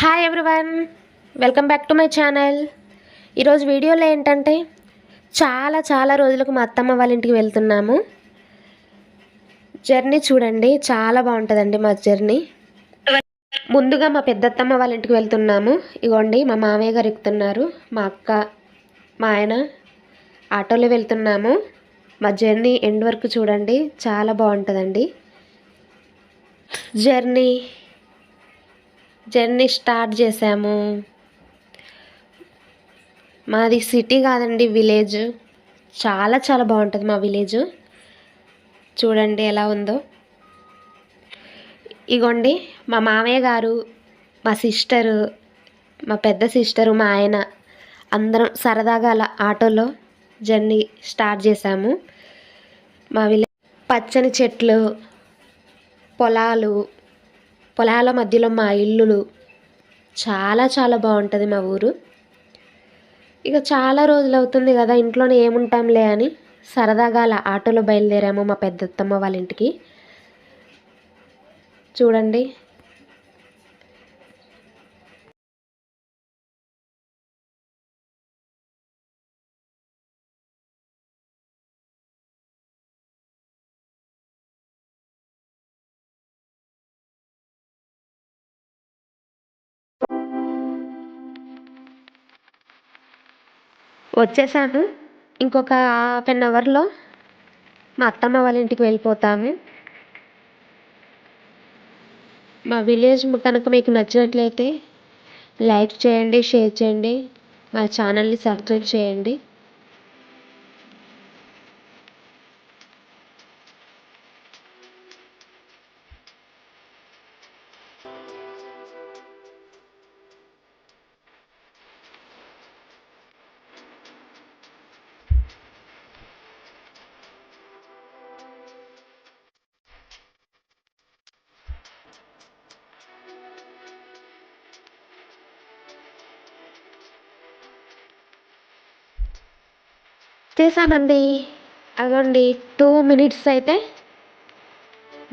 Hi everyone welcome back to my channel ఈరోజు వీడియోలో ఏంటంటే చాలా చాలా రోజులకు మా అత్తమ్మ వాళ్ళ ఇంటికి వెళ్తున్నాము. జర్నీ చూడండి చాలా బాగుంటుందండి మా జర్నీ ముందుగా మా పెద్దత్తమ్మ వాళ్ళ ఇంటికి వెళ్తున్నాము. ఇగోండి మా మామయ్య గారు ఎక్కుతున్నారు. మా అక్క మా ఆయన ఆటోలో వెళ్తున్నాము. మా జర్నీ ఎండ్ వరకు చూడండి చాలా బాగుంటుందండి. జర్నీ జర్నీ స్టార్ట్ చేసాము మాది సిటీ కాదండి విలేజ్. చాలా చాలా బాగుంటుంది మా విలేజ్. చూడండి ఎలా ఉందో. ఇగోండి మా మామయ్య గారు మా సిస్టరు మా పెద్ద సిస్టరు మా ఆయన అందరం సరదాగా అలా ఆటోలో జర్నీ స్టార్ట్ చేసాము మా విలేజ్ పచ్చని చెట్లు పొలాలు పొలాల మధ్యలో మా ఇల్లులు చాలా చాలా బాగుంటుంది మా ఊరు. ఇక చాలా రోజులు అవుతుంది కదా ఇంట్లోనే ఏముంటాంలే అని సరదాగా అలా ఆటోలో బయలుదేరాము మా పెద్దత్తమ్మ వాళ్ళ ఇంటికి. చూడండి వచ్చేసాను. ఇంకొక హాఫ్ అన్ అవర్లో మా అత్తమ్మ వాళ్ళ ఇంటికి వెళ్ళిపోతాము. మా విలేజ్ కనుక మీకు నచ్చినట్లయితే లైక్ చేయండి షేర్ చేయండి. మా ఛానల్ని సబ్స్క్రైబ్ చేయండి. చేశానండి. అదండి టూ మినిట్స్ అయితే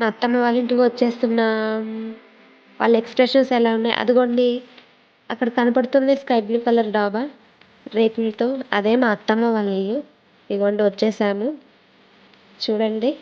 మా అత్తమ్మ వాళ్ళ ఇంటికి వచ్చేస్తున్నా. వాళ్ళ ఎక్స్ప్రెషన్స్ ఎలా ఉన్నాయి? అదిగోండి అక్కడ కనపడుతుంది స్కై బ్లూ కలర్ డాబా. రేకులతో అదే మా అత్తమ్మ వాళ్ళ ఇల్లు. ఇదిగోండి వచ్చేసాము. చూడండి.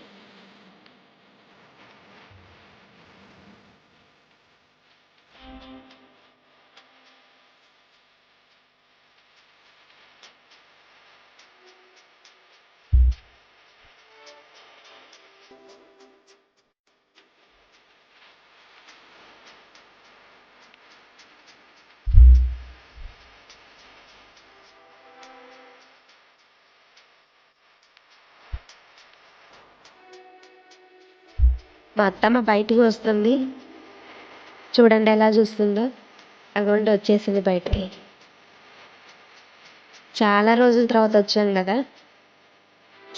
మా అత్తమ్మ బయటికి వస్తుంది. చూడండి ఎలా చూస్తుందో. అగోండి వచ్చేసింది బయటికి. చాలా రోజుల తర్వాత వచ్చాం కదా.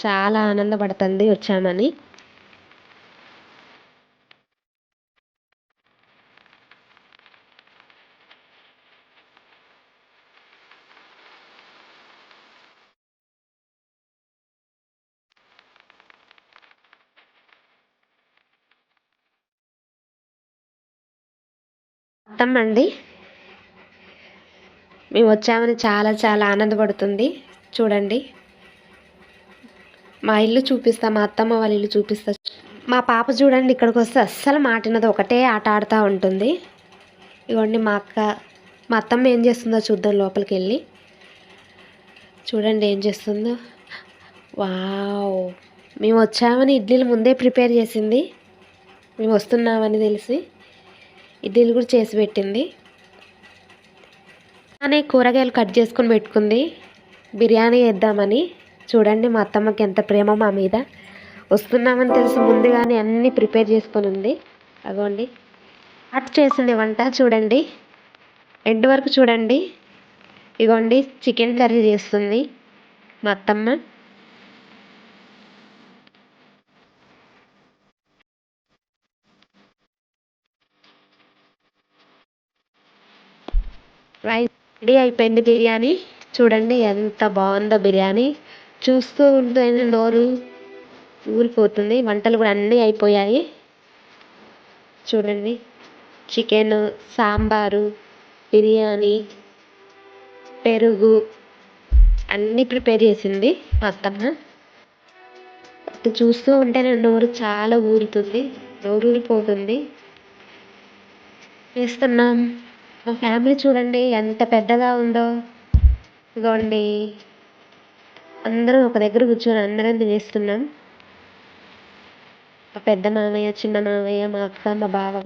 చాలా ఆనందపడుతుంది వచ్చామని. అత్తమ్మ అండి. మేము వచ్చామని చాలా చాలా ఆనందపడుతుంది. చూడండి. మా ఇల్లు చూపిస్తా మా అత్తమ్మ వాళ్ళ ఇల్లు చూపిస్తా. మా పాప చూడండి ఇక్కడికి వస్తే అస్సలు మాటినది ఒకటే ఆట ఆడుతూ ఉంటుంది. ఇవ్వండి మా అక్క మా అత్తమ్మ ఏం చేస్తుందో చూద్దాం లోపలికి వెళ్ళి చూడండి ఏం చేస్తుందో. వావ్! మేము వచ్చామని ఇడ్లీలు ముందే ప్రిపేర్ చేసింది. మేము వస్తున్నామని తెలిసి. ఇడ్లీలు కూడా చేసి పెట్టింది. అనే కూరగాయలు కట్ చేసుకొని పెట్టుకుంది. బిర్యానీ వేద్దామని. చూడండి మా అత్తమ్మకి ఎంత ప్రేమ మా మీద. వస్తున్నామని తెలిసి ముందుగానే అన్నీ ప్రిపేర్ చేసుకొని ఉంది. అగోండి. అటు చేసింది వంట చూడండి. ఎండ్ వరకు చూడండి. ఇగోండి చికెన్ కర్రీ చేస్తుంది మా అత్తమ్మ. రెడీ అయిపోయింది బిర్యానీ. చూడండి ఎంత బాగుందో బిర్యానీ. చూస్తూ ఉంటే నోరు ఊరిపోతుంది. వంటలు కూడా అన్నీ అయిపోయాయి. చూడండి. చికెన్ సాంబారు బిర్యానీ పెరుగు అన్నీ ప్రిపేర్ చేసింది మా అత్తమ్మ. చూస్తూ ఉంటే నోరు చాలా ఊరుతుంది. నోరు ఊరిపోతుంది. వేస్తున్నాం. మా ఫ్యామిలీ చూడండి ఎంత పెద్దగా ఉందో. ఇదిగోండి. అందరం ఒక దగ్గర కూర్చొని అందరం తినేస్తున్నాం. మా పెద్ద మామయ్య చిన్న మామయ్య మా అక్క మా బావగారు.